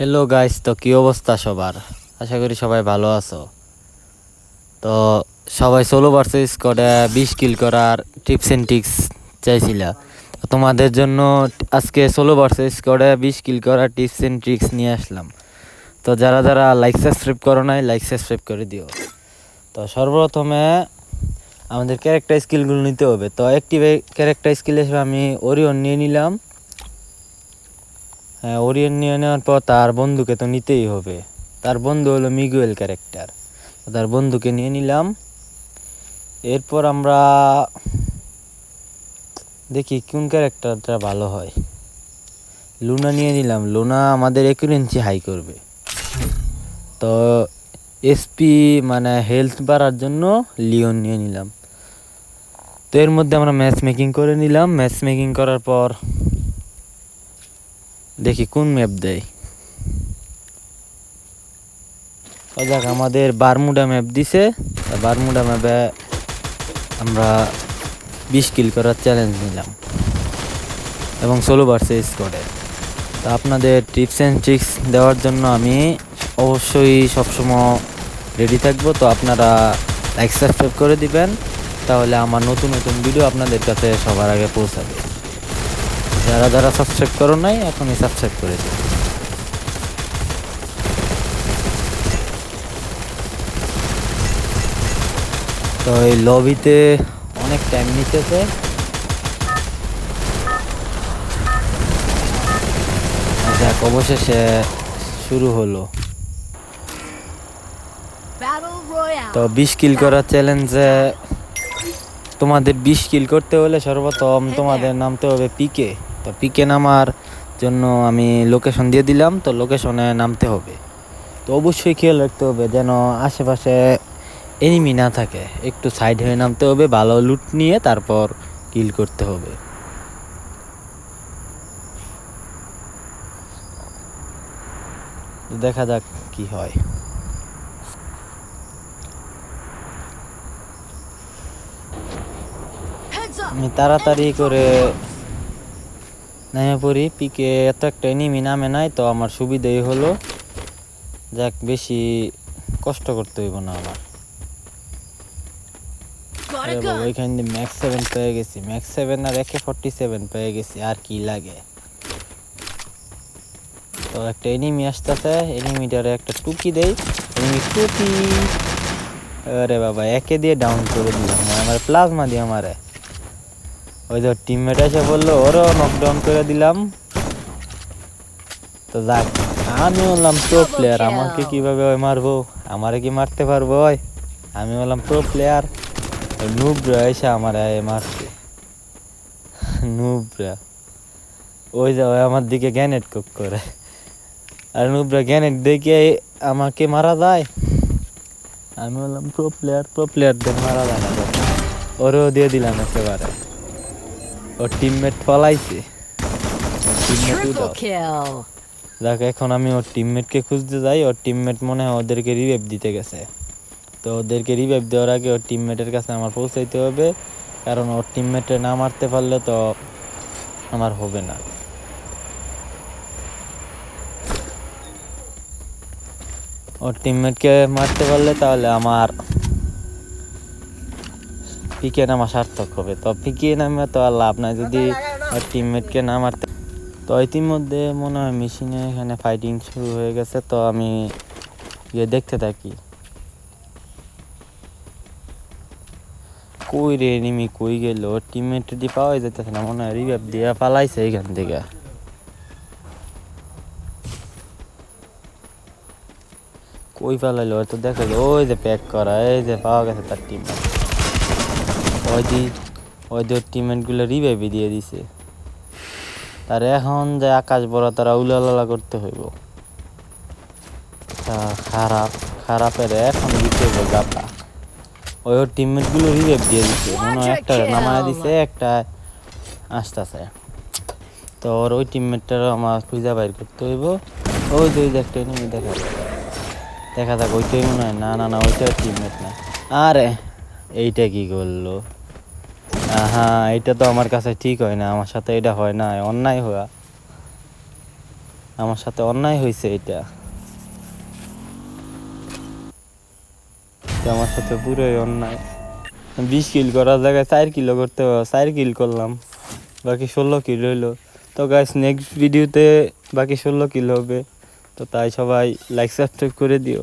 Hello guys তো কী অবস্থা সবার? আশা করি সবাই ভালো আছো। তো সবাই ষোলো ভার্সেস স্কোয়াডে বিশ কিল করার টিপস অ্যান্ড ট্রিক্স চাইছিলা। তোমাদের জন্য আজকে ষোলো ভার্সেস স্কোয়াডে বিশ কিল করার টিপস অ্যান্ড ট্রিক্স নিয়ে আসলাম। তো যারা যারা লাইক সাবস্ক্রাইব করো নাই লাইক সাবস্ক্রাইব করে দিও। তো সর্বপ্রথমে আমাদের ক্যারেক্টার স্কিলগুলো নিতে হবে। তো একটি ক্যারেক্টার স্কিল হিসেবে আমি ওরিয়ন নিয়ে নিলাম। ওরিয়ন নিয়ে নেওয়ার পর তার বন্ধুকে তো নিতেই হবে। তার বন্ধু হলো মিগুয়েল ক্যারেক্টার। তার বন্ধুকে নিয়ে নিলাম। এরপর আমরা দেখি কোন ক্যারেক্টারটা ভালো হয়। লুনা নিয়ে নিলাম। লুনা আমাদের একুরেন্সি হাই করবে। তো এসপি মানে হেলথ বাড়ার জন্য লিওন নিয়ে নিলাম। তো এর মধ্যে আমরা ম্যাচ মেকিং করে নিলাম। ম্যাচ মেকিং করার পর দেখি কোন ম্যাপ দেয়। যাক আমাদের বারমুডা ম্যাপ দিছে। বারমুডা ম্যাপে আমরা বিশ কিল করার চ্যালেঞ্জ নিলাম। এবং ষোলো বার্সে স্কোয়াডে তা আপনাদের টিপস অ্যান্ড ট্রিক্স দেওয়ার জন্য আমি অবশ্যই সবসময় রেডি থাকব। তো আপনারা লাইক সাবস্ক্রাইব করে দিবেন। তাহলে আমার নতুন নতুন ভিডিও আপনাদের কাছে সবার আগে পৌঁছাবে। যারা যারা সাবস্ক্রাইব করো নাই এখনই সাবস্ক্রাইব করে দিন তো এই লবিতে অনেক টাইম নিতেছে। যাক অবশেষে শুরু হলো। তো বিশ কিল করার চ্যালেঞ্জে তোমাদের বিশ কিল করতে হলে সর্বপ্রথম তোমাদের নামতে হবে পিকে তো পিকে নামার জন্য আমি লোকেশন দিয়ে দিলাম তো লোকেশনে নামতে হবে। তো অবশ্যই খেয়াল রাখতে হবে যেন আশেপাশে এনিমি না থাকে। একটু সাইড হয়ে নামতে হবে ভালো লুট নিয়ে তারপর কিল করতে হবে। দেখা যাক কি হয়। আমি তাড়াতাড়ি করে নেমে পড়ি। পিকে এত একটা এনিমি নামে নাই তো আমার সুবিধাই হলো। যাক বেশি কষ্ট করতে হইব না আমার. ওইখান দিয়ে ম্যাক্স সেভেন পেয়ে গেছি। ম্যাক্স সেভেন আর একে ফোরটি সেভেন পেয়ে গেছি আর কি লাগে? তো একটা এনিমি আসতেছে এনিমিটারে একটা টুকি দেই। এনিমি টুকি আরে বাবা একে দিয়ে ডাউন করে দিলাম। আমার প্লাজমা দিয়ে আমারে ওই যে টিমমেট এসে বলল ওরও নকডাউন করে দিলাম। তো যাক আমি বললাম প্রো প্লেয়ার আমাকে কীভাবে ওই মারবো? আমারে কি মারতে পারব ওই? আমি বললাম প্রো প্লেয়ার নুবরা এসে আমার এ মারছে। নুবরা ওই যে ওই আমার দিকে গ্যানেট কুক করে। আর নুবরা গ্যানেট দেখে আমাকে মারা যায়। আমি বললাম প্রো প্লেয়ার প্রো প্লেয়ারদের মারা যায় না। ওরেও দিয়ে দিলাম একেবারে। ওর টিমমেট ফলাইছে. দেখ এখন আমি ওর টিমমেটকে খুঁজতে যাই ওর টিমমেট মনে হয় ওদেরকে রিভাইভ দিতে গেছে। তো ওদেরকে রিভাইভ দেওয়ার আগে ওর টিমমেটের কাছে আমার পৌঁছাইতে হবে কারণ ওর টিমমেটে না মারতে পারলে তো আমার হবে না। ওর টিমমেটকে মারতে পারলে তাহলে আমার পিকে নামা সার্থক হবে। তো পিকে নামে তো আর লাভ নাই। যদি টিমমেটকে না মারতে তো ইতিমধ্যে মনে হয় মেশিনে এখানে ফাইটিং শুরু হয়ে গেছে। তো আমি গিয়ে দেখতে থাকি। কই রে এনিমি কই গেল? টিমমেট যদি পাওয়াই যেতেছে না, মনে হয় রিভাইভ দিয়ে পালাইছে এখান থেকে। কই পালাইলো? তো দেখা যায় ওই যে প্যাক করা, এই যে পাওয়া গেছে তার টিম ওই দি ওই টিমমেটগুলো রিভাইভ দিয়ে দিছে। তার এখন যে আকাশ বড় তারা উলালালা করতে হইব। তা খারাপ খারাপের এখন দিতে হইব গাপা ওই ওর টিমমেটগুলো রিভাইভ দিয়ে দিচ্ছে মনে হয় একটা নামায় দিছে একটা আসতেছে। তো ওর ওই টিমমেটটারও আমার খুঁজা বাইর করতে হইব। ওই যে একটা enemy দেখা। দেখা যাক ওইটাই মনে হয়। না না না ওইটা টিমমেট না। আরে এইটা কি করল? হ্যাঁ এটা তো আমার কাছে ঠিক হয় না, আমার সাথে এটা হয় না, অন্যায় হওয়া। আমার সাথে অন্যায় হয়েছে এটা। আমার সাথে পুরোই অন্যায়। বিশ কিল করার জায়গায় চার কিলো করতে চার কিল করলাম। বাকি ষোলো কিল হইল। তো গাইস নেক্সট ভিডিওতে বাকি ষোলো কিল হবে। তো তাই সবাই লাইক সাবস্ক্রাইব করে দিও।